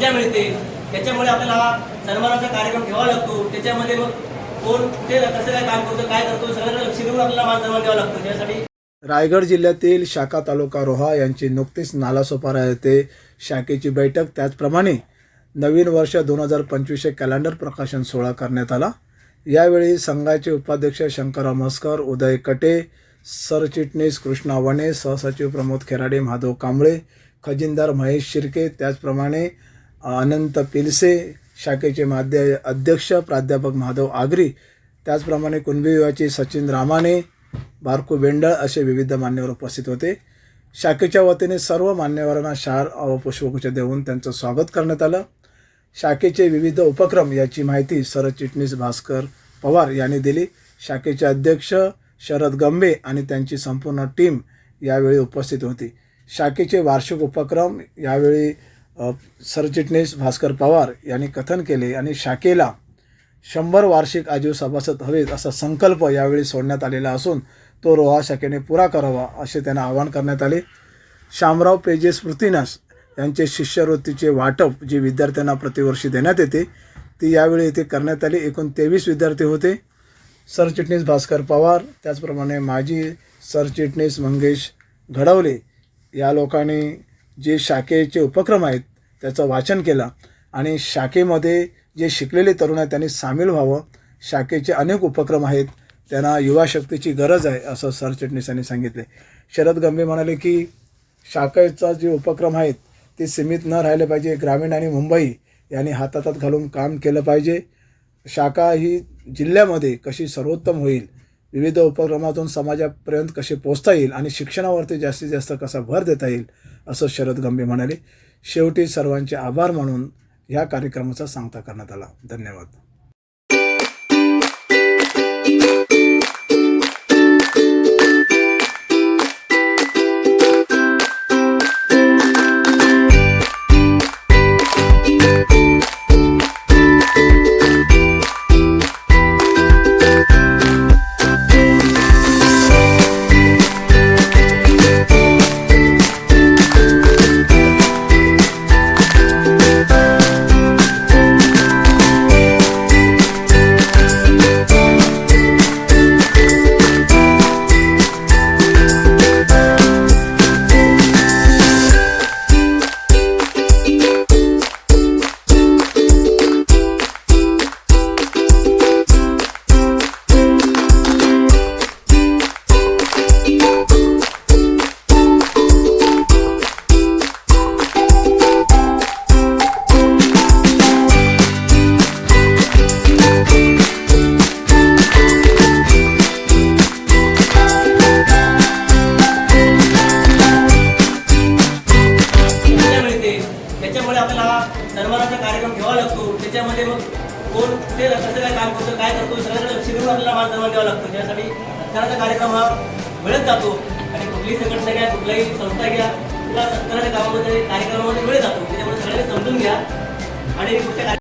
ऊर्जा मिळते. त्याच्यामुळे आपल्याला सन्मानाचा कार्यक्रम ठेवावा लागतो. त्याच्यामध्ये मग कोण कुठे कसं काय काम करतो काय करतो सगळ्यांना लक्ष देऊन आपल्याला मान सन्मान द्यावा लागतो. त्यासाठी रायगड जिल्ह्यातील शाखा तालुका रोहा यांची नुकतीच नालासोपारा येथे शाखेची बैठक. त्याचप्रमाणे नवीन वर्ष दोन हजार पंचवीसचे कॅलेंडर प्रकाशन सोहळा करण्यात आला. यावेळी संघाचे उपाध्यक्ष शंकरराव मस्कर उदय कटे सरचिटणीस कृष्णा वणे सहसचिव प्रमोद खेराडे माधव कांबळे खजिनदार महेश शिर्के त्याचप्रमाणे अनंत पिलसे शाखेचे माध्य अध्यक्ष प्राध्यापक महादेव आगरी त्याचप्रमाणे कुणबी विभागाचे सचिन रामाने बारकू बेंडळ असे विविध मान्यवर उपस्थित होते. शाखेच्या वतीने सर्व मान्यवरांना शार व पुष्पगुच्छ देऊन त्यांचं स्वागत करण्यात आलं. शाखेचे विविध उपक्रम याची माहिती सरचिटणीस भास्कर पवार यांनी दिली. शाखेचे अध्यक्ष शरद गंभे आणि त्यांची संपूर्ण टीम यावेळी उपस्थित होती. शाखेचे वार्षिक उपक्रम यावेळी सरचिटणीस भास्कर पवार यांनी कथन केले आणि शाखेला शंभर वार्षिक आजीव सभासद हवेत असा संकल्प यावेळी सोडण्यात आलेला असून तो रोहा शाखेने पुरा करावा असे त्यांना आवाहन करण्यात आले. शामराव पेजे स्मृतिनास यांचे शिष्यवृत्तीचे वाटप जे विद्यार्थ्यांना प्रतिवर्षी देण्यात येते ती यावेळी येथे करण्यात आली. एकूण तेवीस विद्यार्थी होते. सरचिटणीस भास्कर पवार त्याचप्रमाणे माजी सरचिटणीस मंगेश घडवले. या लोकांनी जे शाखेचे उपक्रम आहेत त्याचं वाचन केलं आणि शाखेमध्ये जे शिकलेले तरुण आहेत त्यांनी सामील व्हावं. शाखेचे अनेक उपक्रम आहेत त्यांना युवा शक्तीची गरज आहे असं सरचिटणीसांनी सांगितले. शरद गंभीर म्हणाले की शाखेचा जे उपक्रम आहेत ते सीमित न राहिले पाहिजे. ग्रामीण आणि मुंबई यांनी हातात घालून काम केलं पाहिजे. शाखा ही जिल्ह्यामध्ये कशी सर्वोत्तम होईल विविध उपक्रमातून समाजापर्यंत कसे पोचता येईल आणि शिक्षणावरती जास्तीत जास्त कसा भर देता येईल असं शरद गंभीर म्हणाले. शेवटी सर्वांचे आभार मानून या कार्यक्रमाचा सांगता करण्यात आला. धन्यवाद. सन्मानाचा कार्यक्रम घ्यावा लागतो. त्याच्यामध्ये मग कोण कुठे कसं काय काम करतो काय करतो सगळ्यांना लक्ष देऊन आपल्याला मान सन्मान द्यावा लागतो. त्यासाठी सत्काराचा कार्यक्रम हा मिळत जातो आणि कुठलीही संघटना घ्या कुठलाही संस्था घ्या किंवा सत्काराच्या कामामध्ये कार्यक्रमामध्ये मिळत जातो. त्याच्यामुळे सगळ्यांनी समजून घ्या आणि पुढच्या